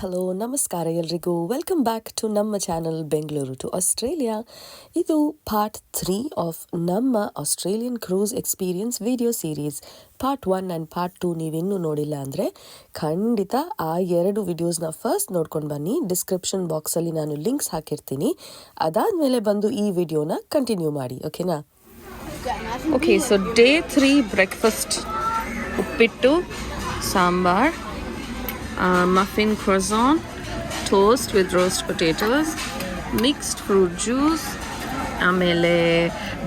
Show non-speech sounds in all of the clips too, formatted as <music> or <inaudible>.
Hello, ನಮಸ್ಕಾರ ಎಲ್ರಿಗೂ. Welcome back to ನಮ್ಮ ಚಾನಲ್ ಬೆಂಗಳೂರು ಟು ಆಸ್ಟ್ರೇಲಿಯಾ ಇದು ಪಾರ್ಟ್ ತ್ರೀ ಆಫ್ ನಮ್ಮ Australian cruise experience video series part one and part two ನೀವಿನ್ನೂ ನೋಡಿಲ್ಲ ಅಂದರೆ ಖಂಡಿತ ಆ ಎರಡು ವಿಡಿಯೋಸ್ನ ಫಸ್ಟ್ ನೋಡ್ಕೊಂಡು ಬನ್ನಿ. ಡಿಸ್ಕ್ರಿಪ್ಷನ್ ಬಾಕ್ಸಲ್ಲಿ ನಾನು ಲಿಂಕ್ಸ್ ಹಾಕಿರ್ತೀನಿ. ಅದಾದಮೇಲೆ ಬಂದು ಈ ವಿಡಿಯೋನ ಕಂಟಿನ್ಯೂ ಮಾಡಿ ಓಕೆನಾ okay so day three breakfast uppittu, sambar muffin croissant toast with roast potatoes mixed fruit juice ಆಮೇಲೆ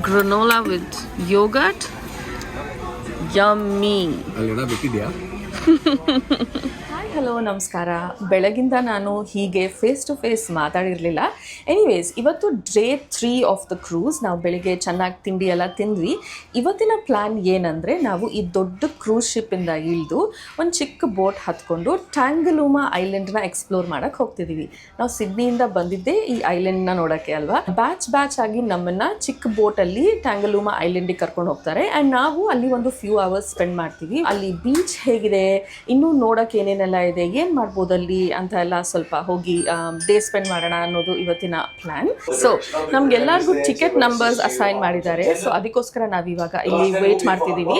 granola with yoghurt yummy ಅಲ್ಲೇನ ಬಿಟ್ಟಿದ್ಯಾ <laughs> hi hello ನಮಸ್ಕಾರ. ಬೆಳಗಿಂದ ನಾನು ಹೀಗೆ ಫೇಸ್ ಟು ಫೇಸ್ ಮಾತಾಡಿರಲಿಲ್ಲ. ಎನಿವೇಸ್ ಇವತ್ತು day three of the cruise ನಾವು ಬೆಳಿಗ್ಗೆ ಚೆನ್ನಾಗಿ ತಿಂಡಿ ಎಲ್ಲ ತಿಂದ್ವಿ. ಇವತ್ತಿನ ಪ್ಲ್ಯಾನ್ ಏನಂದರೆ, ನಾವು ಈ ದೊಡ್ಡ ಕ್ರೂಸ್ ಶಿಪ್ಪಿಂದ ಇಳಿದು ಒಂದು ಚಿಕ್ಕ ಬೋಟ್ ಹತ್ಕೊಂಡು ಟ್ಯಾಂಗಲೂಮಾ ಐಲ್ಯಾಂಡ್ನ ಎಕ್ಸ್ಪ್ಲೋರ್ ಮಾಡೋಕ್ಕೆ ಹೋಗ್ತಿದ್ದೀವಿ ನಾವು ಸಿಡ್ನಿಯಿಂದ ಬಂದಿದ್ದೇ ಈ ಐಲ್ಯಾಂಡ್ನ ನೋಡೋಕ್ಕೆ ಅಲ್ವಾ? ಬ್ಯಾಚ್ ಬ್ಯಾಚ್ ಆಗಿ ನಮ್ಮನ್ನು ಚಿಕ್ಕ ಬೋಟಲ್ಲಿ ಟ್ಯಾಂಗಲೂಮಾ ಐಲ್ಯಾಂಡಿಗೆ ಕರ್ಕೊಂಡು ಹೋಗ್ತಾರೆ. ಆ್ಯಂಡ್ ನಾವು ಅಲ್ಲಿ ಒಂದು ಫ್ಯೂ ಅವರ್ಸ್ ಸ್ಪೆಂಡ್ ಮಾಡ್ತೀವಿ. ಅಲ್ಲಿ ಬೀಚ್ ಹೇಗಿದೆ? ಇನ್ನೂ ನೋಡೋಕ್ಕೆ ಏನೇನೆಲ್ಲ ಇದೆ, ಏನು ಮಾಡ್ಬೋದು ಅಲ್ಲಿ ಅಂತ ಎಲ್ಲ ಸ್ವಲ್ಪ ಹೋಗಿ ಡೇ ಸ್ಪೆಂಡ್ ಮಾಡೋಣ ಅನ್ನೋದು ಇವತ್ತಿನ ಪ್ಲ್ಯಾನ್ ಸೊ ನಮ್ಗೆಲ್ಲರಿಗೂ ಟಿಕೆಟ್ ನಂಬರ್ಸ್ ಅಸೈನ್ ಮಾಡಿದ್ದಾರೆ. ಸೊ ಅದಕ್ಕೋಸ್ಕರ ನಾವು ಇವಾಗ ಇಲ್ಲಿ ವೇಟ್ ಮಾಡ್ತಿದ್ದೀವಿ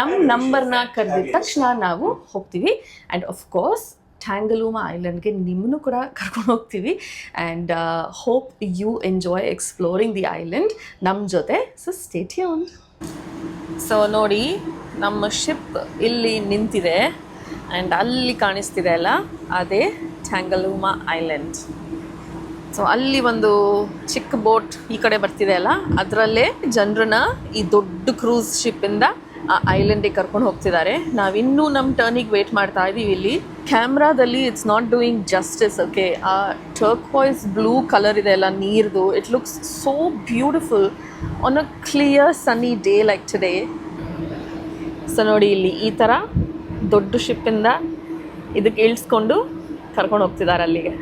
ನಮ್ಮ ನಂಬರ್ನ ಕರೆದಿದ ತಕ್ಷಣ ನಾವು ಹೋಗ್ತೀವಿ. ಆ್ಯಂಡ್ ಆಫ್ ಕೋರ್ಸ್ ಟ್ಯಾಂಗಲೂಮಾ ಐಲ್ಯಾಂಡ್ಗೆ ನಿಮ್ಮನ್ನು ಕೂಡ ಕರ್ಕೊಂಡು ಹೋಗ್ತೀವಿ. And hope you enjoy exploring the island ನಮ್ಮ ಜೊತೆ ಸೊ ಸ್ಟೇಟ್ಯೂನ್ ಸೊ ನೋಡಿ, ನಮ್ಮ ಶಿಪ್ ಇಲ್ಲಿ ನಿಂತಿದೆ. ಆ್ಯಂಡ್ ಅಲ್ಲಿ ಕಾಣಿಸ್ತಿದೆ ಅಲ್ಲ, ಅದೇ ಟ್ಯಾಂಗಲೂಮಾ ಐಲ್ಯಾಂಡ್ ಸೊ ಅಲ್ಲಿ ಒಂದು ಚಿಕ್ಕ ಬೋಟ್ ಈ ಕಡೆ ಬರ್ತಿದೆ ಅಲ್ಲ, ಅದರಲ್ಲೇ ಜನರನ್ನ ಈ ದೊಡ್ಡ ಕ್ರೂಸ್ ಶಿಪ್ಪಿಂದ ಆ ಐಲ್ಯಾಂಡಿಗೆ ಕರ್ಕೊಂಡು ಹೋಗ್ತಿದ್ದಾರೆ. ನಾವಿನ್ನೂ ನಮ್ಮ ಟರ್ನಿಗೆ ವೇಟ್ ಮಾಡ್ತಾ ಇದ್ದೀವಿ ಇಲ್ಲಿ. ಕ್ಯಾಮ್ರಾದಲ್ಲಿ it's not doing justice okay ಆ ಟರ್ಕ್ವಾಯ್ಸ್ ಬ್ಲೂ ಕಲರ್ ಇದೆ ಅಲ್ಲ ನೀರ್ದು it looks so beautiful on a clear sunny day like today so ನೋಡಿ ಇಲ್ಲಿ ಈ ಥರ ದೊಡ್ಡ ಶಿಪ್ಪಿಂದ ಇದಕ್ಕೆ ಇಳಿಸ್ಕೊಂಡು ಕರ್ಕೊಂಡು ಹೋಗ್ತಿದ್ದಾರೆ ಅಲ್ಲಿಗೆ.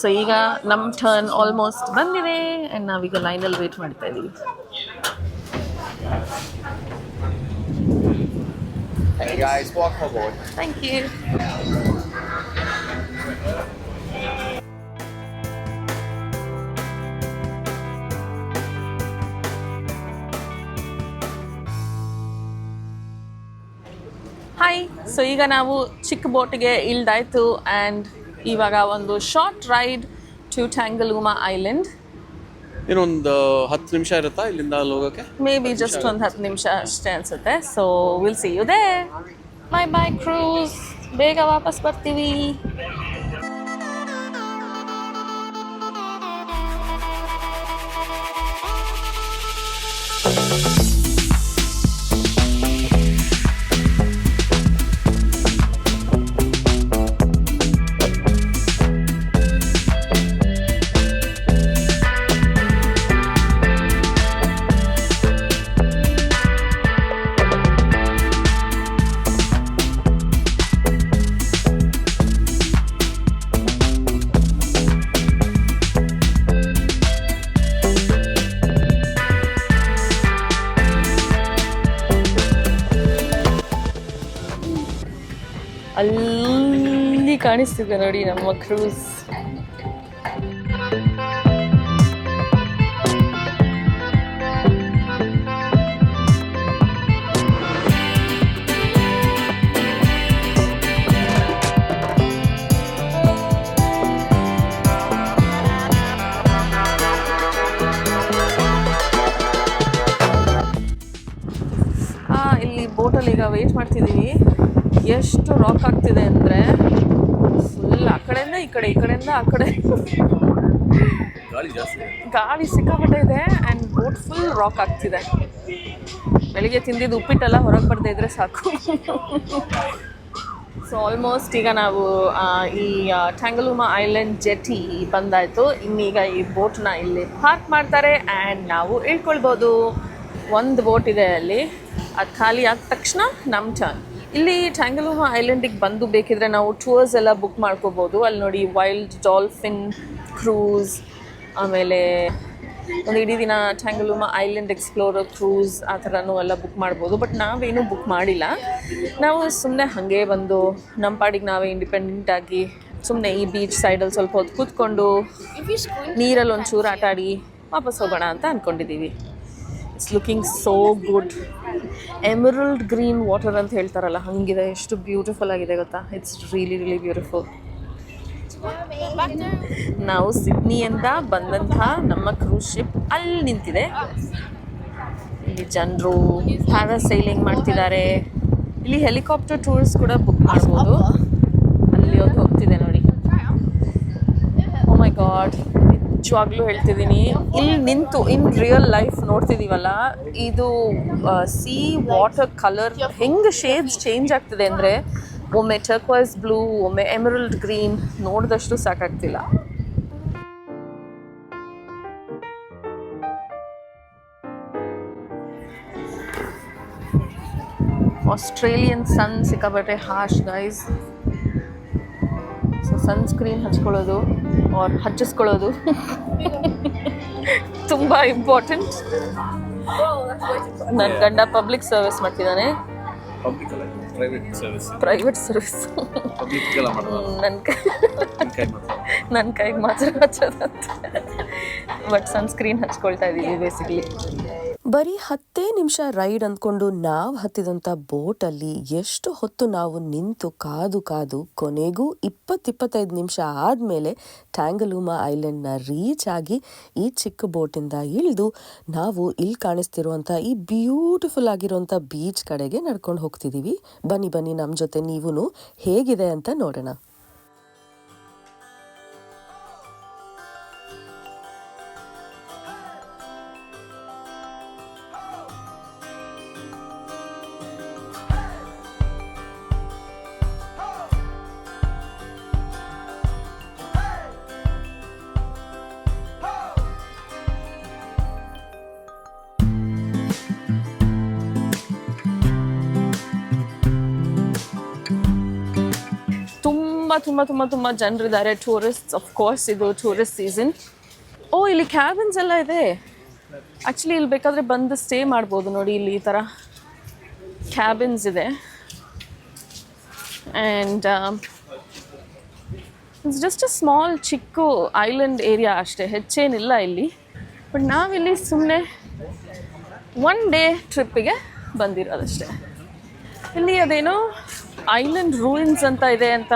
ಸೊ ಈಗ ನಮ್ಮ ಟರ್ನ್ ಆಲ್ಮೋಸ್ಟ್ ಬಂದಿದೆ. ಆ್ಯಂಡ್ ನಾವೀಗ ಲೈನಲ್ಲಿ ವೇಟ್ ಮಾಡ್ತಾ ಇದ್ದೀವಿ Hey guys, welcome aboard. Thank you. Hi so ಈಗ ನಾವು ಚಿಕ್ಕ ಬೋಟ್ಗೆ ಇಳ್ದಾಯ್ತು ಆ್ಯಂಡ್ ಇವಾಗ ಒಂದು short ride to Tangalooma Island ಇನ್ನೊಂದು ಹತ್ತು ನಿಮಿಷ ಇರುತ್ತಾ ಇಲ್ಲಿಂದ ಅಲ್ಲಿ ಹೋಗೋಕೆ? ಮೇ ಬಿ ಜಸ್ಟ್ ಒಂದು ಹತ್ತು ನಿಮಿಷ ಅಷ್ಟೇ ಅನ್ಸುತ್ತೆ. So will see you there bye bye cruise ಬೇಗ ವಾಪಸ್ ಬರ್ತೀವಿ. ಕಾಣಿಸ್ತಿದೆ ನೋಡಿ ನಮ್ಮ ಕ್ರೂಸ್. ಇಲ್ಲಿ ಬೋಟಲ್ಲಿ ಈಗ ವೆಯ್ಟ್ ಮಾಡ್ತಿದ್ದೀವಿ ಎಷ್ಟು ರಾಕ್ ಆಗ್ತಿದೆ ಅಂದರೆ ಕಡೆಯಿಂದ ಈ ಕಡೆ ಈ ಕಡೆಯಿಂದ ಆ ಕಡೆ. ಗಾಳಿ ಸಿಕ್ಕಾಪಟ್ಟೆ ಇದೆ. ಆ್ಯಂಡ್ ಬೋಟ್ ಫುಲ್ ರಾಕ್ ಆಗ್ತಿದೆ. ಬೆಳಿಗ್ಗೆ ತಿಂದಿದ್ದು ಉಪ್ಪಿಟ್ಟೆಲ್ಲ ಹೊರಗೆ ಬರ್ದೇ ಇದ್ರೆ ಸಾಕು. ಸೊ ಆಲ್ಮೋಸ್ಟ್ ಈಗ ನಾವು ಈ ಟ್ಯಾಂಗಲೂಮ ಐಲ್ಯಾಂಡ್ ಜೆಟಿ ಬಂದಾಯಿತು. ಇನ್ನೀಗ ಈ ಬೋಟ್ನ ಇಲ್ಲಿ ಪಾರ್ಕ್ ಮಾಡ್ತಾರೆ ಆ್ಯಂಡ್ ನಾವು ಇಳ್ಕೊಳ್ಬೋದು ಒಂದು ಬೋಟ್ ಇದೆ ಅಲ್ಲಿ. ಅದು ಖಾಲಿ ಆದ ತಕ್ಷಣ ನಮ್ಮ ಟರ್ನ್ ಇಲ್ಲಿ ಟ್ಯಾಂಗಲೋಹ ಐಲ್ಯಾಂಡಿಗೆ ಬಂದು ಬೇಕಿದ್ರೆ ನಾವು ಟೂರ್ಸ್ ಎಲ್ಲ ಬುಕ್ ಮಾಡ್ಕೋಬೋದು. ಅಲ್ಲಿ ನೋಡಿ ವೈಲ್ಡ್ ಡಾಲ್ಫಿನ್ ಕ್ರೂಸ್ ಆಮೇಲೆ ಒಂದು ಇಡೀ ದಿನ ಟ್ಯಾಂಗಲೂಮ ಐಲ್ಯಾಂಡ್ ಎಕ್ಸ್ಪ್ಲೋರ್ ಕ್ರೂಸ್ ಆ ಥರನೂ ಎಲ್ಲ ಬುಕ್ ಮಾಡ್ಬೋದು. ಬಟ್ ನಾವೇನು ಬುಕ್ ಮಾಡಿಲ್ಲ. ನಾವು ಸುಮ್ಮನೆ ಹಾಗೆ ಬಂದು ನಮ್ಮ ಪಾಡಿಗೆ ನಾವೇ ಇಂಡಿಪೆಂಡೆಂಟ್ ಆಗಿ ಸುಮ್ಮನೆ ಈ ಬೀಚ್ ಸೈಡಲ್ಲಿ ಸ್ವಲ್ಪ ಹೊತ್ತು ಕೂತ್ಕೊಂಡು ನೀರಲ್ಲಿ ಒಂಚೂರು ಆಟ ಆಡಿ ವಾಪಸ್ ಹೋಗೋಣ ಅಂತ ಅಂದ್ಕೊಂಡಿದ್ದೀವಿ it's looking so good emerald green water ಅಂತ ಹೇಳ್ತಾರಲ್ಲ, ಹಂಗಿದೆ, ಎಷ್ಟು ಬ್ಯೂಟಿಫುಲ್ ಆಗಿದೆ ಗೊತ್ತಾ? ಇಟ್ಸ್ ರಿಯಲಿ ರಿಯಲಿ ಬ್ಯೂಟಿಫುಲ್ ನಾವು ಸಿಡ್ನಿಯಿಂದ ಬಂದಂತಹ ನಮ್ಮ ಕ್ರೂಸ್ ಶಿಪ್ ಅಲ್ಲಿ ನಿಂತಿದೆ. ಇಲ್ಲಿ ಜನರು ಪ್ಯಾರಾಸೈಲಿಂಗ್ ಮಾಡ್ತಿದ್ದಾರೆ. ಇಲ್ಲಿ ಹೆಲಿಕಾಪ್ಟರ್ ಟೂರ್ಸ್ ಕೂಡ ಬುಕ್ ಮಾಡ್ಬೋದು. ಅಲ್ಲಿ ಒಂದು ಹೋಗ್ತಿದೆ ನೋಡಿ. ಓ ಮೈ ಗಾಡ್ ನಿಜವಾಗ್ಲೂ ಹೇಳ್ತಿದ್ದೀನಿ. ಇಲ್ಲಿ ನಿಂತು ಇನ್ ರಿಯಲ್ ಲೈಫ್ ನೋಡ್ತಿದ್ದೀವಲ್ಲ ಇದು ಸಿ ವಾಟರ್ ಕಲರ್ ಹೆಂಗೆ ಶೇಡ್ಸ್ ಚೇಂಜ್ ಆಗ್ತಿದೆ ಅಂದರೆ, ಒಮ್ಮೆ ಟರ್ಕ್ವೈಸ್ ಬ್ಲೂ ಒಮ್ಮೆ ಎಮರಲ್ಡ್ ಗ್ರೀನ್ ನೋಡಿದಷ್ಟು ಸಾಕಾಗ್ತಿಲ್ಲ. ಆಸ್ಟ್ರೇಲಿಯನ್ ಸನ್ ಸಿಕ್ಕಾಪಟ್ಟೆ ಹಾಶ್ ಗೈಸ್ ಸೊ ಸನ್ಸ್ಕ್ರೀನ್ ಹಚ್ಕೊಳ್ಳೋದು. ಆರ್ ಹಚ್ಚಿಸ್ಕೊಳ್ಳೋದು. ತುಂಬ ಇಂಪಾರ್ಟೆಂಟ್ ನನ್ನ ಗಂಡ ಪಬ್ಲಿಕ್ ಸರ್ವಿಸ್ ಮಾಡ್ತಿದ್ದಾನೆ. ಪ್ರೈವೇಟ್ ಸರ್ವಿಸ್ ನನ್ನ ಕೈ ನನ್ನ ಕೈಗೆ ಮಾತ್ರ. ಹಚ್ಚೋದಂತೆ. ಬಟ್ ಸನ್ಸ್ಕ್ರೀನ್ ಹಚ್ಕೊಳ್ತಾ ಇದ್ದೀವಿ ಬೇಸಿಕ್ಲಿ ಬರೀ ಹತ್ತೇ ನಿಮಿಷ ರೈಡ್ ಅಂದ್ಕೊಂಡು ನಾವು ಹತ್ತಿದಂಥ ಬೋಟಲ್ಲಿ ಎಷ್ಟು ಹೊತ್ತು ನಾವು ನಿಂತು ಕಾದು ಕಾದು ಕೊನೆಗೂ ಇಪ್ಪತ್ತಿಪ್ಪತ್ತೈದು ನಿಮಿಷ ಆದಮೇಲೆ ಟ್ಯಾಂಗಲೂಮಾ ಐಲ್ಯಾಂಡ್ನ ರೀಚ್ ಆಗಿ ಈ ಚಿಕ್ಕ ಬೋಟಿಂದ ಇಳಿದು ನಾವು ಇಲ್ಲಿ ಕಾಣಿಸ್ತಿರುವಂಥ ಈ ಬ್ಯೂಟಿಫುಲ್ ಆಗಿರುವಂಥ ಬೀಚ್ ಕಡೆಗೆ ನಡ್ಕೊಂಡು ಹೋಗ್ತಿದ್ದೀವಿ ಬನ್ನಿ ಬನ್ನಿ ನಮ್ಮ ಜೊತೆ ನೀವೂ ಹೇಗಿದೆ ಅಂತ ನೋಡೋಣ. ತುಂಬ ತುಂಬ ತುಂಬ ತುಂಬ ಜನರಿದ್ದಾರೆ. ಟೂರಿಸ್ಟ್ ಆಫ್ ಕೋರ್ಸ್ ಇದು ಟೂರಿಸ್ಟ್ ಸೀಸನ್ ಓ, ಇಲ್ಲಿ ಕ್ಯಾಬಿನ್ಸ್ ಎಲ್ಲ ಇದೆ. ಆ್ಯಕ್ಚುಲಿ ಇಲ್ಲಿ ಬೇಕಾದ್ರೆ ಬಂದು ಸ್ಟೇ ಮಾಡ್ಬೋದು ನೋಡಿ ಇಲ್ಲಿ ಈ ಥರ ಕ್ಯಾಬಿನ್ಸ್ ಇದೆ. And it's just a small ಚಿಕ್ಕ ಐಲ್ಯಾಂಡ್ ಏರಿಯಾ ಅಷ್ಟೇ. ಹೆಚ್ಚೇನಿಲ್ಲ ಇಲ್ಲಿ. ಬಟ್ ನಾವಿಲ್ಲಿ ಸುಮ್ಮನೆ ಒನ್ ಡೇ ಟ್ರಿಪ್ಪಿಗೆ ಬಂದಿರೋದಷ್ಟೇ. ಇಲ್ಲಿ ಅದೇನೋ ಐಲ್ಯಾಂಡ್ ರೂಯಿನ್ಸ್ ಅಂತ ಇದೆ ಅಂತ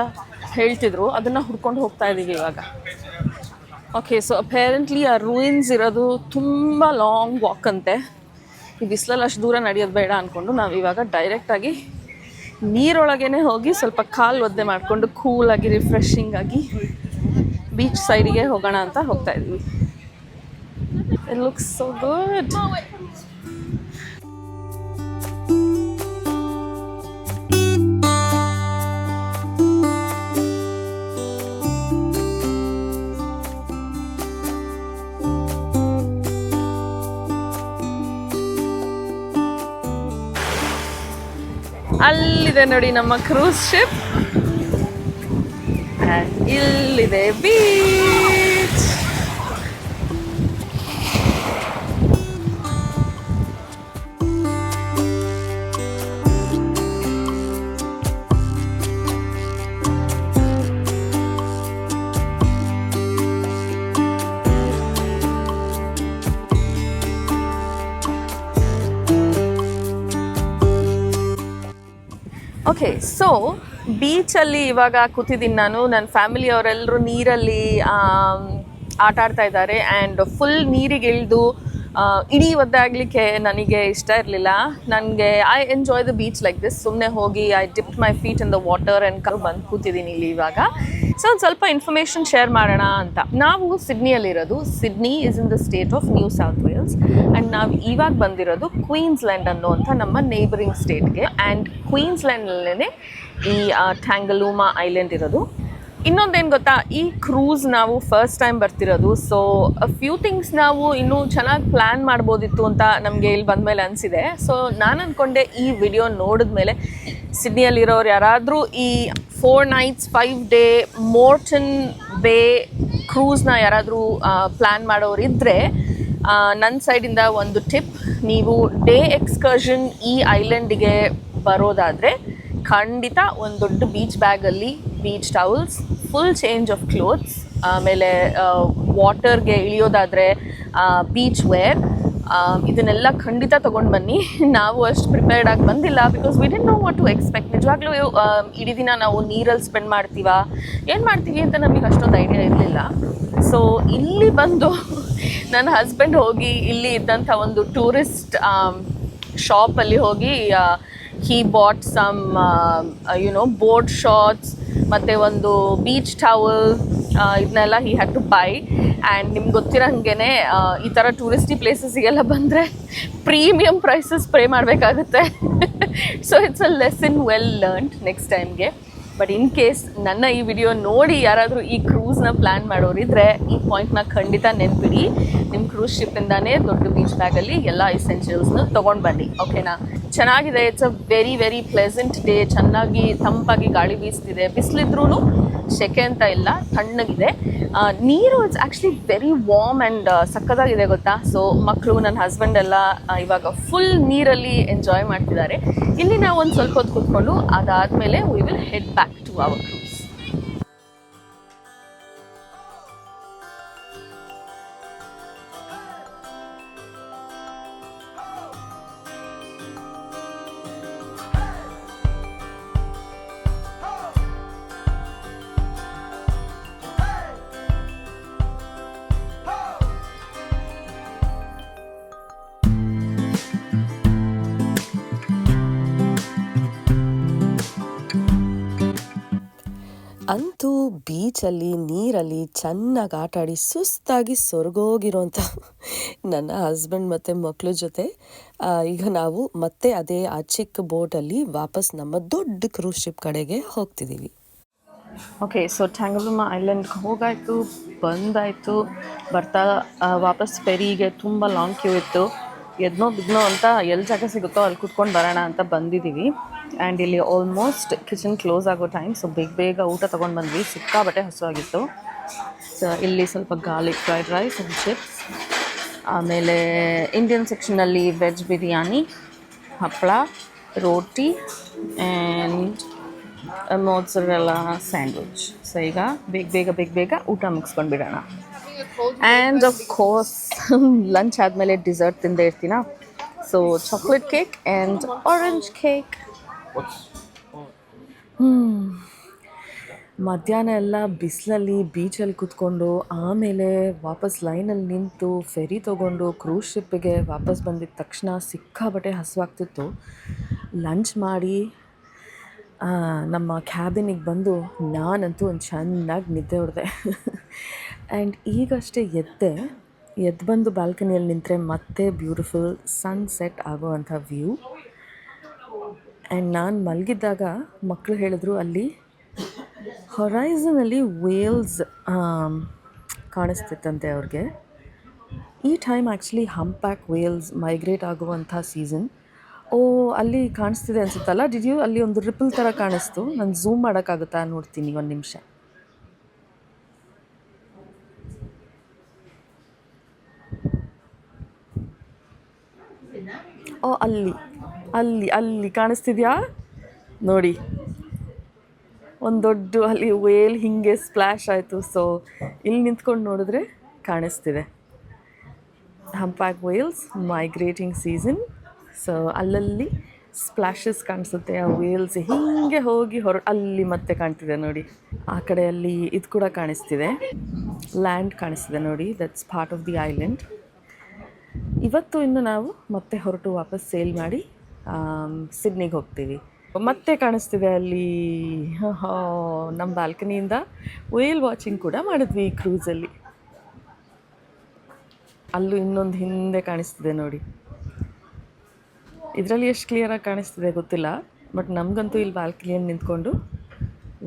ಹೇಳ್ತಿದ್ರು. ಅದನ್ನು ಹುಡ್ಕೊಂಡು ಹೋಗ್ತಾ ಇದ್ದೀವಿ ಇವಾಗ. ಓಕೆ ಸೊ ಅಪೇರೆಂಟ್ಲಿ ಆ ರೂಯಿನ್ಸ್ ಇರೋದು ತುಂಬ ಲಾಂಗ್ ವಾಕ್ ಅಂತೆ. ಈ ಬಿಸಿಲಲ್ಲಿ ಅಷ್ಟು ದೂರ ನಡೆಯೋದು ಬೇಡ ಅಂದ್ಕೊಂಡು ನಾವು ಇವಾಗ ಡೈರೆಕ್ಟಾಗಿ ನೀರೊಳಗೇ ಹೋಗಿ ಸ್ವಲ್ಪ ಕಾಲು ಒದ್ದೆ ಮಾಡಿಕೊಂಡು ಕೂಲಾಗಿ ರಿಫ್ರೆಶಿಂಗ್ ಆಗಿ ಬೀಚ್ ಸೈಡಿಗೆ ಹೋಗೋಣ ಅಂತ ಹೋಗ್ತಾ ಇದ್ವಿ. ಇಟ್ ಲುಕ್ಸ್ ಸೊ ಗುಡ್ ಅಲ್ಲಿದೆ ನೋಡಿ ನಮ್ಮ ಕ್ರೂಸ್ ಶಿಪ್ ಇಲ್ಲಿದೆ ಬೀಚ್ ಓಕೆ ಸೊ ಬೀಚಲ್ಲಿ ಇವಾಗ ಕೂತಿದ್ದೀನಿ ನಾನು. ನನ್ನ ಫ್ಯಾಮಿಲಿಯವರೆಲ್ಲರೂ ನೀರಲ್ಲಿ ಆಮ್, ಆಟ ಆಡ್ತಾ ಇದ್ದಾರೆ. ಆ್ಯಂಡ್ ಫುಲ್ ನೀರಿಗೆ ಇಳಿದು ಇಡೀ ಒದ್ದಾಗಲಿಕ್ಕೆ ನನಗೆ ಇಷ್ಟ ಇರಲಿಲ್ಲ. ನನಗೆ I enjoy the beach like this ಸುಮ್ಮನೆ ಹೋಗಿ I dip my feet in the water and ಕಲ್ ಬಂದು ಕೂತಿದ್ದೀನಿ ಇಲ್ಲಿ ಇವಾಗ. ಸೊ ಒಂದು ಸ್ವಲ್ಪ ಇನ್ಫಾರ್ಮೇಶನ್ ಶೇರ್ ಮಾಡೋಣ ಅಂತ. ನಾವು ಸಿಡ್ನಿಯಲ್ಲಿರೋದು, Sydney is in the state of New South Wales and ನಾವು ಇವಾಗ ಬಂದಿರೋದು ಕ್ವೀನ್ಸ್ಲ್ಯಾಂಡ್ ಅನ್ನುವಂಥ ನಮ್ಮ ನೇಬರಿಂಗ್ ಸ್ಟೇಟ್ಗೆ ಆ್ಯಂಡ್ ಕ್ವೀನ್ಸ್ಲ್ಯಾಂಡಲ್ಲೇ ಈ ಟ್ಯಾಂಗಲೂಮಾ ಐಲ್ಯಾಂಡ್ ಇರೋದು. ಇನ್ನೊಂದೇನು ಗೊತ್ತಾ? ಈ ಕ್ರೂಸ್ ನಾವು ಫಸ್ಟ್ ಟೈಮ್ ಬರ್ತಿರೋದು. ಸೊ ಫ್ಯೂ ಥಿಂಗ್ಸ್ ನಾವು ಇನ್ನೂ ಚೆನ್ನಾಗಿ ಪ್ಲ್ಯಾನ್ ಮಾಡ್ಬೋದಿತ್ತು ಅಂತ ನಮಗೆ ಇಲ್ಲಿ ಬಂದಮೇಲೆ ಅನಿಸಿದೆ. ಸೊ ನಾನು ಅಂದ್ಕೊಂಡೆ ಈ ವಿಡಿಯೋ ನೋಡಿದ್ಮೇಲೆ ಸಿಡ್ನಿಯಲ್ಲಿರೋರು ಯಾರಾದರೂ ಈ four nights five day Moreton Bay ಕ್ರೂಸ್ನ ಯಾರಾದರೂ ಪ್ಲ್ಯಾನ್ ಮಾಡೋರು ಇದ್ದರೆ ನನ್ನ ಸೈಡಿಂದ ಒಂದು ಟಿಪ್ ನೀವು ಡೇ ಎಕ್ಸ್ಕರ್ಷನ್ ಈ ಐಲ್ಯಾಂಡಿಗೆ ಬರೋದಾದರೆ ಖಂಡಿತ ಒಂದು ದೊಡ್ಡ ಬೀಚ್ ಬ್ಯಾಗಲ್ಲಿ beach towels full change of clothes ಆಮೇಲೆ ವಾಟರ್ಗೆ ಇಳಿಯೋದಾದರೆ ಬೀಚ್ ವೇರ್ ಇದನ್ನೆಲ್ಲ ಖಂಡಿತ ತೊಗೊಂಡು ಬನ್ನಿ. <laughs> ನಾವು ಅಷ್ಟು ಪ್ರಿಪೇರ್ಡ್ ಆಗಿ ಬಂದಿಲ್ಲ because we didn't know what to expect ನಿಜವಾಗ್ಲೂ ಇಡೀ ದಿನ ನಾವು ನೀರಲ್ಲಿ ಸ್ಪೆಂಡ್ ಮಾಡ್ತೀವ? ಏನು ಮಾಡ್ತೀವಿ ಅಂತ ನಮಗೆ ಅಷ್ಟೊಂದು ಐಡಿಯಾ ಇರಲಿಲ್ಲ. ಸೊ ಇಲ್ಲಿ ಬಂದು <laughs> ನನ್ನ ಹಸ್ಬೆಂಡ್ ಹೋಗಿ ಇಲ್ಲಿ ಇದ್ದಂಥ ಒಂದು ಟೂರಿಸ್ಟ್ ಶಾಪಲ್ಲಿ ಹೋಗಿ he bought some you know boat shorts ಮತ್ತು ಒಂದು ಬೀಚ್ ಟವಲ್ ಇದನ್ನೆಲ್ಲ he had to buy and ನಿಮ್ಗೆ ಗೊತ್ತಿರೋ ಹಾಗೇ ಈ ಥರ ಟೂರಿಸ್ಟಿ ಪ್ಲೇಸಸ್ಗೆಲ್ಲ ಬಂದರೆ ಪ್ರೀಮಿಯಂ ಪ್ರೈಸಸ್ ಪೇ ಮಾಡಬೇಕಾಗುತ್ತೆ. So it's a lesson well learned next ಟೈಮ್ಗೆ ಬಟ್ ಇನ್ ಕೇಸ್ ನನ್ನ ಈ ವಿಡಿಯೋ ನೋಡಿ ಯಾರಾದರೂ ಈ ಕ್ರೂಸ್ನ ಪ್ಲ್ಯಾನ್ ಮಾಡೋರಿದ್ರೆ ಈ ಪಾಯಿಂಟ್ನ ಖಂಡಿತ ನೆನ್ಪಿಡಿ. ನಿಮ್ಮ ಕ್ರೂಸ್ ಶಿಪ್ಪಿಂದಾನೇ ದೊಡ್ಡ ಬೀಚ್ ಬ್ಯಾಗಲ್ಲಿ ಎಲ್ಲ ಎಸೆನ್ಷಿಯಲ್ಸ್ನ ತೊಗೊಂಡು ಬನ್ನಿ ಓಕೆನಾ ಚೆನ್ನಾಗಿದೆ it's a very very pleasant day ಚೆನ್ನಾಗಿ, ತಂಪಾಗಿ ಗಾಳಿ ಬೀಸ್ತಿದೆ. ಬಿಸಿಲಿದ್ರೂ ಸೆಕೆ ಅಂತ ಇಲ್ಲ, ತಣ್ಣಗಿದೆ. ನೀರು it's actually very warm and ಸಕ್ಕತ್ತಾಗಿದೆ ಗೊತ್ತಾ? ಸೊ ಮಕ್ಕಳು ನನ್ನ ಹಸ್ಬೆಂಡ್ ಎಲ್ಲ ಇವಾಗ ಫುಲ್ ನೀರಲ್ಲಿ ಎಂಜಾಯ್ ಮಾಡ್ತಿದ್ದಾರೆ. ಇಲ್ಲಿ ನಾವು ಒಂದು ಸ್ವಲ್ಪ ಹೊತ್ತು ಕೂತ್ಕೊಂಡು ಅದಾದಮೇಲೆ we will head back to our cruise ಬೀಚಲ್ಲಿ, ನೀರಲ್ಲಿ ಚೆನ್ನಾಗಿ ಆಟಾಡಿ ಸುಸ್ತಾಗಿ ಸೊರಗೋಗಿರೋಂಥ ನನ್ನ ಹಸ್ಬೆಂಡ್ ಮತ್ತು ಮಕ್ಕಳ ಜೊತೆ ಈಗ ನಾವು ಮತ್ತೆ ಅದೇ ಆ ಚಿಕ್ಕ ಬೋಟಲ್ಲಿ ವಾಪಸ್ ನಮ್ಮ ದೊಡ್ಡ ಕ್ರೂಸ್ ಶಿಪ್ ಕಡೆಗೆ ಹೋಗ್ತಿದ್ದೀವಿ ಓಕೆ ಸೊ ಟ್ಯಾಂಗಲುಮ ಐಲ್ಯಾಂಡ್ಗೆ ಹೋಗಾಯಿತು, ಬಂದಾಯಿತು, ಬರ್ತಾ ವಾಪಸ್ ಫೆರಿಗೆ ತುಂಬ ಲಾಂಗ್ ಕ್ಯೂ ಇತ್ತು. ಎದ್ನೋ ಬಿದ್ನೋ ಅಂತ ಎಲ್ಲಿ ಜಾಗ ಸಿಗುತ್ತೋ ಅಲ್ಲಿ ಕುತ್ಕೊಂಡು ಬರೋಣ ಅಂತ ಬಂದಿದ್ದೀವಿ ಆ್ಯಂಡ್ ಇಲ್ಲಿ ಆಲ್ಮೋಸ್ಟ್ ಕಿಚನ್ ಕ್ಲೋಸ್ ಆಗೋ ಟೈಮ್ ಸೊ ಬೇಗ ಬೇಗ ಊಟ ತೊಗೊಂಡು ಬಂದ್ವಿ. ಸಿಕ್ಕಾಬಟ್ಟೆ ಹಸುವಾಗಿತ್ತು. ಸೊ ಇಲ್ಲಿ ಸ್ವಲ್ಪ garlic fried rice and chips ಆಮೇಲೆ ಇಂಡಿಯನ್ ಸೆಕ್ಷನಲ್ಲಿ ವೆಜ್ ಬಿರಿಯಾನಿ ಹಪ್ಪಳ roti and mozzarella sandwich so ಈಗ ಬೇಗ ಬೇಗ ಬೇಗ ಬೇಗ ಊಟ ಮುಗಿಸ್ಕೊಂಡು ಬಿಡೋಣ. ಆ್ಯಂಡ್ ಆಫ್ ಕೋರ್ಸ್ ಲಂಚ್ ಆದಮೇಲೆ ಡಿಸರ್ಟ್ ತಿಂದೇ ಇರ್ತೀನ? So chocolate cake and orange cake ಮಧ್ಯಾಹ್ನ ಎಲ್ಲ ಬಿಸಿಲಲ್ಲಿ ಬೀಚಲ್ಲಿ ಕೂತ್ಕೊಂಡು ಆಮೇಲೆ ವಾಪಸ್ ಲೈನಲ್ಲಿ ನಿಂತು ಫೆರಿ ತೊಗೊಂಡು ಕ್ರೂಸ್ ಶಿಪ್ಪಿಗೆ ವಾಪಸ್ ಬಂದಿದ್ದ ತಕ್ಷಣ ಸಿಕ್ಕಾಬಟ್ಟೆ ಹಸುವಾಗ್ತಿತ್ತು. ಲಂಚ್ ಮಾಡಿ ನಮ್ಮ ಕ್ಯಾಬಿನಿಗೆ ಬಂದು ನಾನಂತೂ ಒಂದು ಚೆನ್ನಾಗಿ ನಿದ್ದೆ ಹೊಡೆದೆ. ಆ್ಯಂಡ್ ಈಗಷ್ಟೇ ಎದ್ದೆ, ಎದ್ದು ಬಂದು ಬಾಲ್ಕನಿಯಲ್ಲಿ ನಿಂತರೆ ಮತ್ತೆ ಬ್ಯೂಟಿಫುಲ್ ಸನ್ಸೆಟ್ ಆಗುವಂಥ ವ್ಯೂ. ಆ್ಯಂಡ್ ನಾನು ಮಲಗಿದ್ದಾಗ ಮಕ್ಕಳು ಹೇಳಿದ್ರು ಅಲ್ಲಿ ಹೊರೈಸನಲ್ಲಿ ವೇಲ್ಸ್ ಕಾಣಿಸ್ತಿತ್ತಂತೆ ಅವ್ರಿಗೆ. ಈ time actually humpback whales migrate ಆಗುವಂಥ ಸೀಸನ್ ಓ, ಅಲ್ಲಿ ಕಾಣಿಸ್ತಿದೆ ಅನಿಸುತ್ತಲ್ಲ? ಡಿಡ್ ಯು ಅಲ್ಲಿ ಒಂದು ರಿಪಲ್ ಥರ ಕಾಣಿಸ್ತು? ನಾನು ಝೂಮ್ ಮಾಡೋಕ್ಕಾಗುತ್ತಾ? ನೋಡ್ತೀನಿ ಒಂದು ನಿಮಿಷ. ಓ, ಅಲ್ಲಿ. ಅಲ್ಲಿ ಅಲ್ಲಿ ಕಾಣಿಸ್ತಿದ್ಯಾ? ನೋಡಿ. ಒಂದು ದೊಡ್ಡ ಅಲ್ಲಿ ವೇಲ್ ಹಿಂಗೆ ಸ್ಪ್ಲ್ಯಾಶ್ ಆಯಿತು. ಸೊ ಇಲ್ಲಿ ನಿಂತ್ಕೊಂಡು ನೋಡಿದ್ರೆ ಕಾಣಿಸ್ತಿದೆ. Humpback whales migrating season so ಅಲ್ಲಲ್ಲಿ ಸ್ಪ್ಲಾಶಸ್ ಕಾಣಿಸುತ್ತೆ. ಆ ವೇಲ್ಸ್ ಹೀಗೆ ಹೋಗಿ ಹೊರ, ಅಲ್ಲಿ ಮತ್ತೆ ಕಾಣ್ತಿದೆ ನೋಡಿ. ಆ ಕಡೆಯಲ್ಲಿ ಇದು ಕೂಡ ಕಾಣಿಸ್ತಿದೆ. ಲ್ಯಾಂಡ್ ಕಾಣಿಸ್ತಿದೆ ನೋಡಿ. That's part of the island ಇವತ್ತು ಇನ್ನು ನಾವು ಮತ್ತೆ ಹೊರಟು ವಾಪಸ್ ಸೇಲ್ ಮಾಡಿ ಸಿಡ್ನಿಗೆ ಹೋಗ್ತೀವಿ. ಮತ್ತೆ ಕಾಣಿಸ್ತಿದೆ ಅಲ್ಲಿ ನಮ್ಮ ಬಾಲ್ಕನಿಯಿಂದ ವೇಲ್ ವಾಚಿಂಗ್ ಕೂಡ ಮಾಡಿದ್ವಿ ಈ ಕ್ರೂಸಲ್ಲಿ ಅಲ್ಲೂ. ಇನ್ನೊಂದು ಹಿಂದೆ ಕಾಣಿಸ್ತಿದೆ ನೋಡಿ. ಇದರಲ್ಲಿ ಎಷ್ಟು ಕ್ಲಿಯರಾಗಿ ಕಾಣಿಸ್ತಿದೆ ಗೊತ್ತಿಲ್ಲ ಬಟ್ ನಮಗಂತೂ ಇಲ್ಲಿ ಬಾಲ್ಕನಿಯಲ್ಲಿ ನಿಂತ್ಕೊಂಡು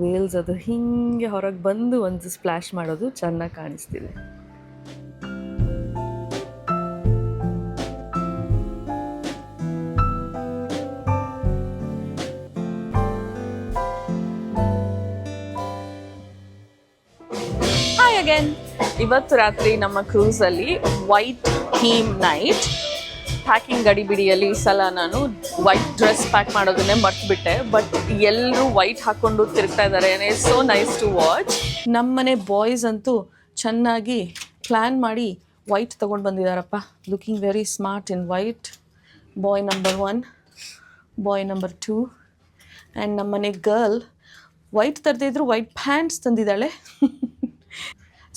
ವೇಲ್ಸ್ ಅದು ಹಿಂಗೆ ಹೊರಗೆ ಬಂದು ಒಂದು ಸ್ಪ್ಲಾಶ್ ಮಾಡೋದು ಚೆನ್ನಾಗಿ ಕಾಣಿಸ್ತಿದೆ. ಇವತ್ತು ರಾತ್ರಿ ನಮ್ಮ ಕ್ರೂಸಲ್ಲಿ ವೈಟ್ ಥೀಮ್ ನೈಟ್ ಪ್ಯಾಕಿಂಗ್ ಗಡಿಬಿಡಿಯಲ್ಲಿ ಈ ಸಲ ನಾನು ವೈಟ್ ಡ್ರೆಸ್ ಪ್ಯಾಕ್ ಮಾಡೋದನ್ನೇ ಮರ್ತ್ಬಿಟ್ಟೆ. ಬಟ್ ಎಲ್ಲರೂ ವೈಟ್ ಹಾಕ್ಕೊಂಡು ತಿರುಗ್ತಾ ಇದ್ದಾರೆ. ಸೋ ನೈಸ್ ಟು ವಾಚ್ ನಮ್ಮನೆ ಬಾಯ್ಸ್ ಅಂತೂ ಚೆನ್ನಾಗಿ ಪ್ಲ್ಯಾನ್ ಮಾಡಿ ವೈಟ್ ತೊಗೊಂಡು ಬಂದಿದ್ದಾರಪ್ಪ. Looking very smart in white boy number one boy number two and ನಮ್ಮನೆ ಗರ್ಲ್ ವೈಟ್ ತರದೇ ವೈಟ್ ಪ್ಯಾಂಟ್ಸ್ ತಂದಿದ್ದಾಳೆ. <laughs>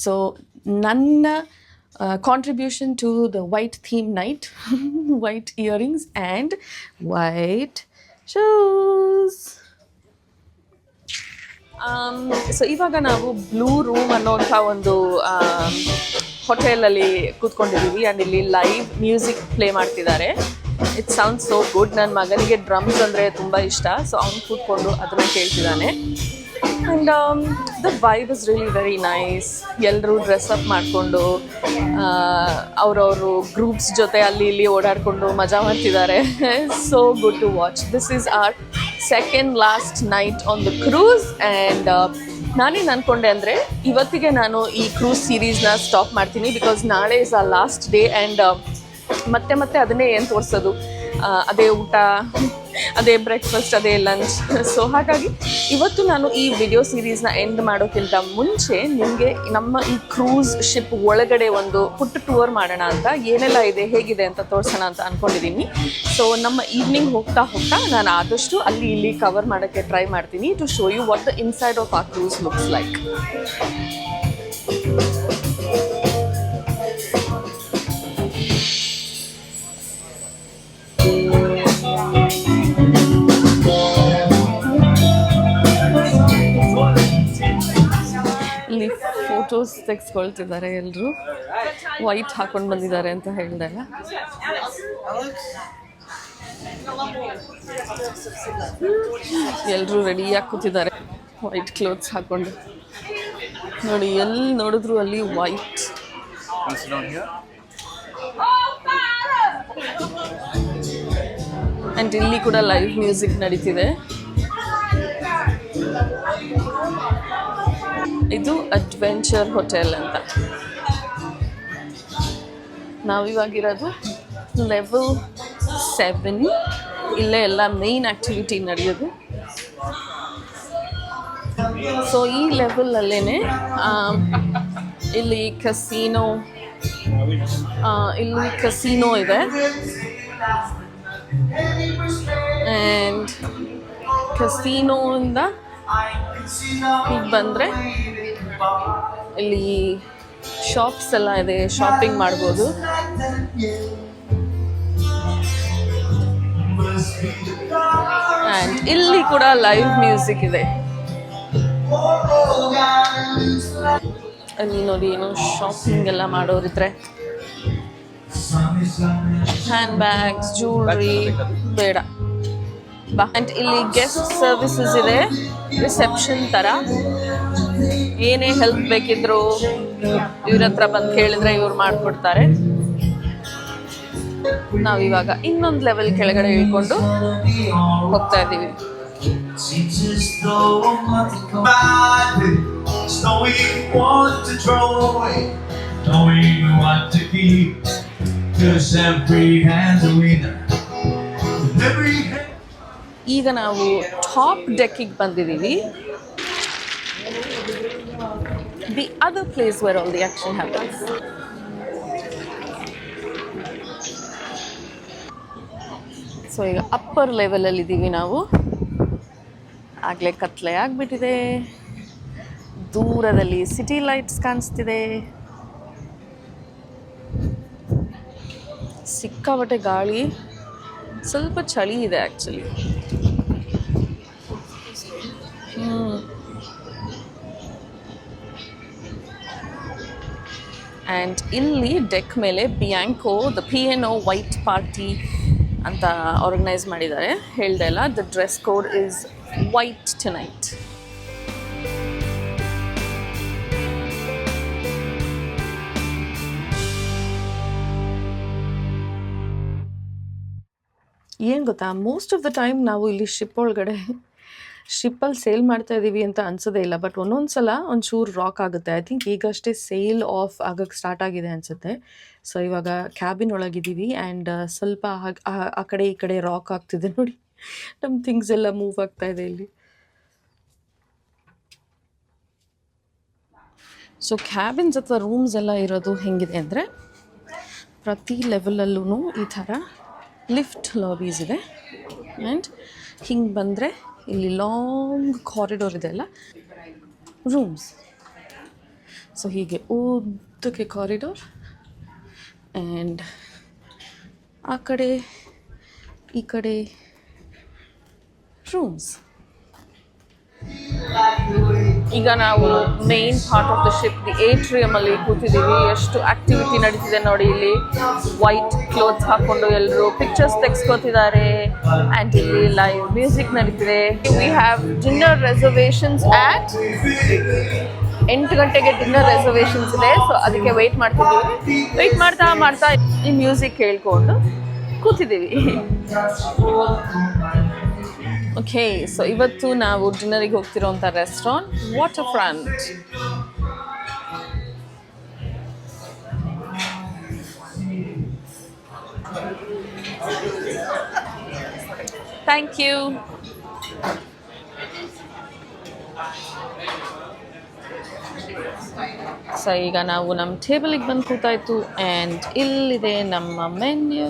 ಸೊ ನನ್ನ contribution to the white theme night white earrings and white shoes so ಇವಾಗ ನಾವು blue room ಅನ್ನೋಂಥ ಒಂದು ಹೋಟೆಲಲ್ಲಿ ಕೂತ್ಕೊಂಡಿದ್ದೀವಿ. And ಇಲ್ಲಿ ಲೈವ್ ಮ್ಯೂಸಿಕ್ ಪ್ಲೇ ಮಾಡ್ತಿದ್ದಾರೆ. ಇಟ್ ಸೌಂಡ್ ಸೋ ಗುಡ್ ನನ್ನ ಮಗನಿಗೆ ಡ್ರಮ್ಸ್ ಅಂದರೆ ತುಂಬ ಇಷ್ಟ. ಸೊ ಅವ್ನು ಕೂತ್ಕೊಂಡು ಅದನ್ನು ಕೇಳ್ತಿದ್ದಾನೆ. And the vibe is really very nice ಎಲ್ಲರೂ ಡ್ರೆಸ್ ಅಪ್ ಮಾಡಿಕೊಂಡು ಅವರವರು ಗ್ರೂಪ್ಸ್ ಜೊತೆ ಅಲ್ಲಿ ಇಲ್ಲಿ ಓಡಾಡಿಕೊಂಡು ಮಜಾ ಮಾಡ್ತಿದ್ದಾರೆ. So good to watch this is our second last night on the cruise and ನಾನೇನು ಅಂದ್ಕೊಂಡೆ ಅಂದರೆ, ಇವತ್ತಿಗೆ ನಾನು ಈ ಕ್ರೂಸ್ ಸೀರೀಸ್ನ ಸ್ಟಾಪ್ ಮಾಡ್ತೀನಿ ಬಿಕಾಸ್ ನಾಳೆ is a last day and ಮತ್ತೆ ಮತ್ತೆ ಅದನ್ನೇ ಏನು ತೋರಿಸೋದು? ಅದೇ ಊಟ ಅದೇ ಬ್ರೇಕ್ಫಾಸ್ಟ್ ಅದೇ ಲಂಚ್ ಸೊ ಹಾಗಾಗಿ ಇವತ್ತು ನಾನು ಈ ವಿಡಿಯೋ ಸೀರೀಸ್ನ ಎಂಡ್ ಮಾಡೋಕ್ಕಿಂತ ಮುಂಚೆ ನಿಮಗೆ ನಮ್ಮ ಈ ಕ್ರೂಸ್ ಶಿಪ್ ಒಳಗಡೆ ಒಂದು ಪುಟ್ಟ ಟೂರ್ ಮಾಡೋಣ ಅಂತ ಏನೆಲ್ಲ ಇದೆ, ಹೇಗಿದೆ ಅಂತ ತೋರಿಸೋಣ ಅಂತ ಅಂದ್ಕೊಂಡಿದ್ದೀನಿ ಸೊ ನಮ್ಮ ಈವ್ನಿಂಗ್ ಹೋಗ್ತಾ ಹೋಗ್ತಾ ನಾನು ಆದಷ್ಟು ಅಲ್ಲಿ ಇಲ್ಲಿ ಕವರ್ ಮಾಡೋಕ್ಕೆ ಟ್ರೈ ಮಾಡ್ತೀನಿ to show you what the inside of a cruise looks like photos ತೆಗೆಸ್ಕೊಳ್ತಿದ್ದಾರೆ ಎಲ್ಲರೂ ವೈಟ್ ಹಾಕೊಂಡು ಬಂದಿದ್ದಾರೆ ಅಂತ ಹೇಳಿದಾಗ. ಎಲ್ಲರೂ ರೆಡಿಯಾಗಿ ಕೂತಿದ್ದಾರೆ. ವೈಟ್ ಕ್ಲೋತ್ಸ್ ಹಾಕೊಂಡು. ನೋಡಿ ಎಲ್ಲಿ ನೋಡಿದ್ರು ಅಲ್ಲಿ ವೈಟ್ ಆ್ಯಂಡ್ ಇಲ್ಲಿ ಕೂಡ ಲೈವ್ ಮ್ಯೂಸಿಕ್ ನಡೀತಿದೆ. ಇದು ಅಡ್ವೆಂಚರ್ ಹೋಟೆಲ್ ಅಂತ. ನಾವಿವಾಗಿರೋದು ಲೆವೆಲ್ ಸೆವೆನ್ ಇಲ್ಲೇ ಎಲ್ಲ ಮೇನ್ ಆ್ಯಕ್ಟಿವಿಟಿ ನಡೆಯೋದು. ಸೊ ಈ ಲೆವೆಲಲ್ಲೇ ಇಲ್ಲಿ ಕಸೀನೋ ಇಲ್ಲಿ ಕಸೀನೋ ಇದೆ. ಆ್ಯಂಡ್ ಕಸೀನೋಯಿಂದ ಈಗ ಬಂದರೆ ಇಲ್ಲಿ ಶಾಪ್ಸ್ ಎಲ್ಲ ಇದೆ ಶಾಪಿಂಗ್ ಮಾಡ್ಬೋದು. ಆ್ಯಂಡ್ ಇಲ್ಲಿ ಕೂಡ ಲೈವ್ ಮ್ಯೂಸಿಕ್ ಇದೆ. ಅಲ್ಲಿ ನೋಡಿ ಏನು ಶಾಪಿಂಗ್ ಎಲ್ಲ ಮಾಡೋರಿದ್ರೆ. ಹ್ಯಾಂಡ್ ಬ್ಯಾಗ್ಸ್ ಜ್ಯೂಲ್ರಿ ಬೇಡ ಆ್ಯಂಡ್ ಇಲ್ಲಿ ಗೆಸ್ಟ್ ಸರ್ವಿಸಸ್ ಇದೆ ರಿಸೆಪ್ಷನ್ ಥರ ಏನೇ ಹೆಲ್ಪ್ ಬೇಕಿದ್ರು ಇವ್ರ ಹತ್ರ ಬಂದು ಕೇಳಿದ್ರೆ ಇವ್ರು ಮಾಡಿಕೊಡ್ತಾರೆ. ನಾವಿವಾಗ ಇನ್ನೊಂದು ಲೆವೆಲ್ ಕೆಳಗಡೆ ಇಳ್ಕೊಂಡು ಹೋಗ್ತಾ ಇದ್ದೀವಿ. ಈಗ ನಾವು ಟಾಪ್ ಡೆಕ್ಕಿಗೆ bad the other place where all the action happens. So ಈಗ ಅಪ್ಪರ್ ಲೆವೆಲಲ್ಲಿ ಇದ್ದೀವಿ ನಾವು. ಆಗಲೇ ಕತ್ಲೆ ಆಗಿಬಿಟ್ಟಿದೆ. ದೂರದಲ್ಲಿ ಸಿಟಿ ಲೈಟ್ಸ್ ಕಾಣಿಸ್ತಿದೆ. ಸಿಕ್ಕಾಪಟ್ಟೆ ಗಾಳಿ. ಸ್ವಲ್ಪ ಚಳಿ ಇದೆ ಆ್ಯಕ್ಚುಲಿ ಆ್ಯಂಡ್ ಇಲ್ಲಿ ಡೆಕ್ ಮೇಲೆ Bianco the P N O white party ಅಂತ ಆರ್ಗನೈಸ್ ಮಾಡಿದ್ದಾರೆ. ಹೇಳ್ದೆ ಅಲ್ಲ the dress code is white tonight ಏನು ಗೊತ್ತಾ? ಮೋಸ್ಟ್ ಆಫ್ ದ ಟೈಮ್ ನಾವು ಇಲ್ಲಿ ಶಿಪ್ ಒಳಗಡೆ ಶಿಪ್ಪಲ್ಲಿ ಸೇಲ್ ಮಾಡ್ತಾ ಇದ್ದೀವಿ ಅಂತ ಅನ್ಸೋದೇ ಇಲ್ಲ ಬಟ್ ಒಂದೊಂದು ಸಲ ಒಂಚೂರು ರಾಕ್ ಆಗುತ್ತೆ. ಐ ಥಿಂಕ್ ಈಗಷ್ಟೇ ಸೇಲ್ ಆಫ್ ಆಗಕ್ಕೆ ಸ್ಟಾರ್ಟ್ ಆಗಿದೆ ಅನಿಸುತ್ತೆ. ಸೊ ಇವಾಗ ಕ್ಯಾಬಿನ್ ಒಳಗಿದ್ದೀವಿ ಆ್ಯಂಡ್ ಸ್ವಲ್ಪ ಹಾಗ್- ಆ- ಆ ಕಡೆ ಈ ಕಡೆ ರಾಕ್ ಆಗ್ತಿದೆ ನೋಡಿ. ನಮ್ಮ ಥಿಂಗ್ಸ್ ಎಲ್ಲ ಮೂವ್ ಆಗ್ತಾ ಇದೆ ಇಲ್ಲಿ. ಸೊ ಕ್ಯಾಬಿನ್ಸ್ ಅಥವಾ ರೂಮ್ಸ್ ಎಲ್ಲ ಇರೋದು ಹೆಂಗಿದೆ ಅಂದರೆ ಪ್ರತಿ ಲೆವೆಲಲ್ಲೂ ಈ ಥರ ಲಿಫ್ಟ್ ಲಾಬೀಸ್ ಇದೆ. ಆ್ಯಂಡ್ ಹಿಂಗೆ ಬಂದರೆ ಇಲ್ಲಿ ಲಾಂಗ್ ಕಾರಿಡೋರ್ ಇದೆ ಅಲ್ಲ? ರೂಮ್ಸ್ ಸೊ ಹೀಗೆ ಉದ್ದಕ್ಕೆ ಕಾರಿಡೋರ್ ಆ್ಯಂಡ್ ಆ ಕಡೆ, ಈ ಕಡೆ ರೂಮ್ಸ್ ಈಗ ನಾವು main part of the ship the atrium ಅಲ್ಲಿ ಕೂತಿದ್ದೀವಿ. ಎಷ್ಟು ಆಕ್ಟಿವಿಟಿ ನಡೀತಿದೆ ನೋಡಿ ಇಲ್ಲಿ. ವೈಟ್ ಕ್ಲೋತ್ಸ್ ಹಾಕೊಂಡು ಎಲ್ಲರೂ ಪಿಕ್ಚರ್ಸ್ ತೆಗೆಸ್ಕೋತಿದ್ದಾರೆ. ಆ್ಯಂಡ್ ಇಲ್ಲಿ ಲೈವ್ ಮ್ಯೂಸಿಕ್ ನಡೀತಿದೆ. We have dinner reservations at ಎಂಟು ಗಂಟೆಗೆ ಡಿನ್ನರ್ ರೆಸರ್ವೇಷನ್ಸ್ ಇದೆ. ಸೊ ಅದಕ್ಕೆ ವೆಯ್ಟ್ ಮಾಡ್ತಿದ್ದೀವಿ. ವೆಯ್ಟ್ ಮಾಡ್ತಾ ಮಾಡ್ತಾ ಈ ಮ್ಯೂಸಿಕ್ ಕೇಳ್ಕೊಂಡು ಕೂತಿದ್ದೀವಿ. ಓಕೆ ಸೊ ಇವತ್ತು ನಾವು ಡಿನ್ನರಿಗೆ ಹೋಗ್ತಿರೋಂಥ restaurant waterfront thank you so ಈಗ ನಾವು ನಮ್ಮ ಟೇಬಲಿಗೆ ಬಂದು ಕೂತಾಯ್ತು ಆ್ಯಂಡ್ ಇಲ್ಲಿದೆ ನಮ್ಮ ಮೆನ್ಯೂ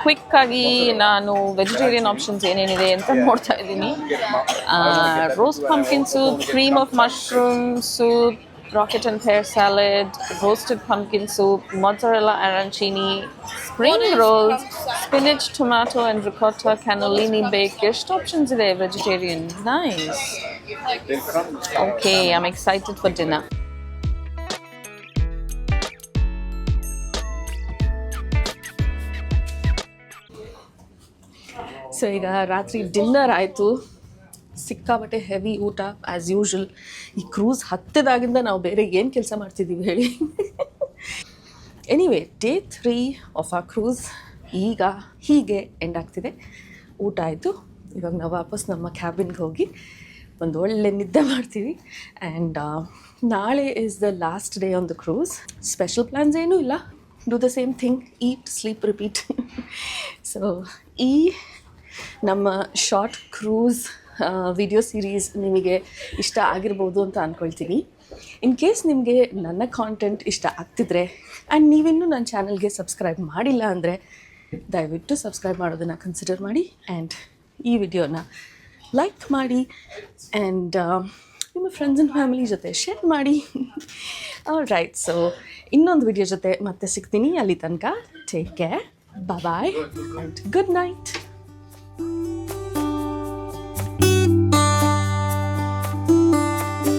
ಕ್ವಿಕ್ ಆಗಿ ನಾನು ವೆಜಿಟೇರಿಯನ್ ಆಪ್ಷನ್ಸ್ ಏನೇನಿದೆ ಅಂತ ನೋಡ್ತಾ ಇದ್ದೀನಿ roast pumpkin soup cream of mushroom soup rocket and pear salad roasted pumpkin soup mozzarella arancini spring rolls spinach tomato and ricotta cannelloni bake ಎಷ್ಟು ಆಪ್ಷನ್ಸ್ ಇದೆ vegetarian nice okay I am excited for dinner so ಈಗ ರಾತ್ರಿ dinner ಆಯಿತು. ಸಿಕ್ಕಾಬಟ್ಟೆ heavy ಊಟ as usual ಈ cruise ಹತ್ತದಾಗಿಂದ ನಾವು ಬೇರೆ ಏನು ಕೆಲಸ ಮಾಡ್ತಿದ್ದೀವಿ ಹೇಳಿ. ಎನಿವೇ ಡೇ ತ್ರೀ ಆಫ್ ಆ ಕ್ರೂಸ್ ಈಗ ಹೀಗೆ ಎಂಡ್ ಆಗ್ತಿದೆ. ಊಟ ಆಯಿತು. ಇವಾಗ ನಾವು ವಾಪಸ್ ನಮ್ಮ ಕ್ಯಾಬಿನ್ಗೆ ಹೋಗಿ ಒಂದು ಒಳ್ಳೆ ನಿದ್ದೆ ಮಾಡ್ತೀವಿ. ಆ್ಯಂಡ್ ನಾಳೆ is the last day on the cruise special plans ಏನೂ ಇಲ್ಲ. Do the same thing eat sleep repeat so ಈ ನಮ್ಮ ಶಾರ್ಟ್ ಕ್ರೂಸ್ ವಿಡಿಯೋ ಸೀರೀಸ್ ನಿಮಗೆ ಇಷ್ಟ ಆಗಿರ್ಬೋದು ಅಂತ ಅಂದ್ಕೊಳ್ತೀನಿ ಇನ್ ಕೇಸ್ ನಿಮಗೆ ನನ್ನ ಕಾಂಟೆಂಟ್ ಇಷ್ಟ ಆಗ್ತಿದ್ರೆ ಆ್ಯಂಡ್ ನೀವಿನ್ನೂ ನನ್ನ ಚಾನಲ್ಗೆ ಸಬ್ಸ್ಕ್ರೈಬ್ ಮಾಡಿಲ್ಲ ಅಂದರೆ, ದಯವಿಟ್ಟು ಸಬ್ಸ್ಕ್ರೈಬ್ ಮಾಡೋದನ್ನು ಕನ್ಸಿಡರ್ ಮಾಡಿ ಆ್ಯಂಡ್ ಈ ವಿಡಿಯೋನ ಲೈಕ್ ಮಾಡಿ ಆ್ಯಂಡ್ ನಿಮ್ಮ ಫ್ರೆಂಡ್ಸ್ ಆ್ಯಂಡ್ ಫ್ಯಾಮಿಲಿ ಜೊತೆ ಶೇರ್ ಮಾಡಿ. ರೈಟ್ ಸೊ ಇನ್ನೊಂದು ವಿಡಿಯೋ ಜೊತೆ ಮತ್ತೆ ಸಿಗ್ತೀನಿ. ಅಲ್ಲಿ ತನಕ take care bye and good night